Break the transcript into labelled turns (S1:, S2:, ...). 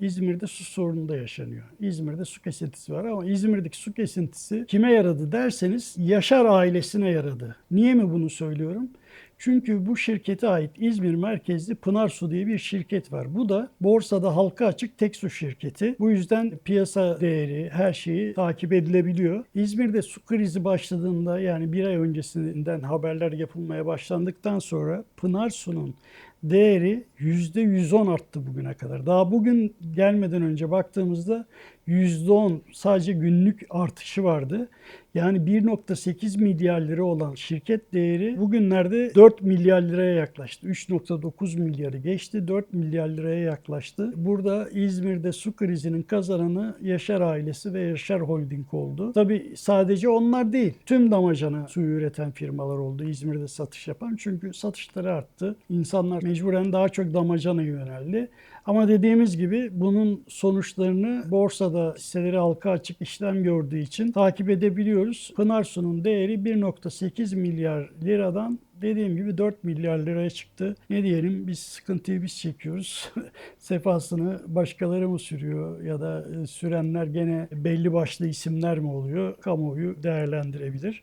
S1: İzmir'de su sorunu da yaşanıyor. İzmir'de su kesintisi var ama İzmir'deki su kesintisi kime yaradı derseniz Yaşar ailesine yaradı. Niye mi bunu söylüyorum? Çünkü bu şirkete ait İzmir merkezli Pınar Su diye bir şirket var. Bu da borsada halka açık tek su şirketi. Bu yüzden piyasa değeri, her şeyi takip edilebiliyor. İzmir'de su krizi başladığında yani bir ay öncesinden haberler yapılmaya başlandıktan sonra Pınar Su'nun değeri %110 arttı bugüne kadar. Daha bugün gelmeden önce baktığımızda %10 sadece günlük artışı vardı. Yani 1.8 milyar lira olan şirket değeri bugünlerde 4 milyar liraya yaklaştı. 3.9 milyarı geçti, 4 milyar liraya yaklaştı. Burada İzmir'de su krizinin kazananı Yaşar ailesi ve Yaşar Holding oldu. Tabii sadece onlar değil. Tüm damacana suyu üreten firmalar oldu İzmir'de satış yapan. Çünkü satışları arttı. İnsanlar mecburen daha çok damacana yöneldi. Ama dediğimiz gibi bunun sonuçlarını borsada hisseleri halka açık işlem gördüğü için takip edebiliyoruz. Pınar Su'nun değeri 1.8 milyar liradan dediğim gibi 4 milyar liraya çıktı. Ne diyelim biz sıkıntıyı biz çekiyoruz. Sefasını başkaları mı sürüyor ya da e, sürenler gene belli başlı isimler mi oluyor? Kamuoyu değerlendirebilir.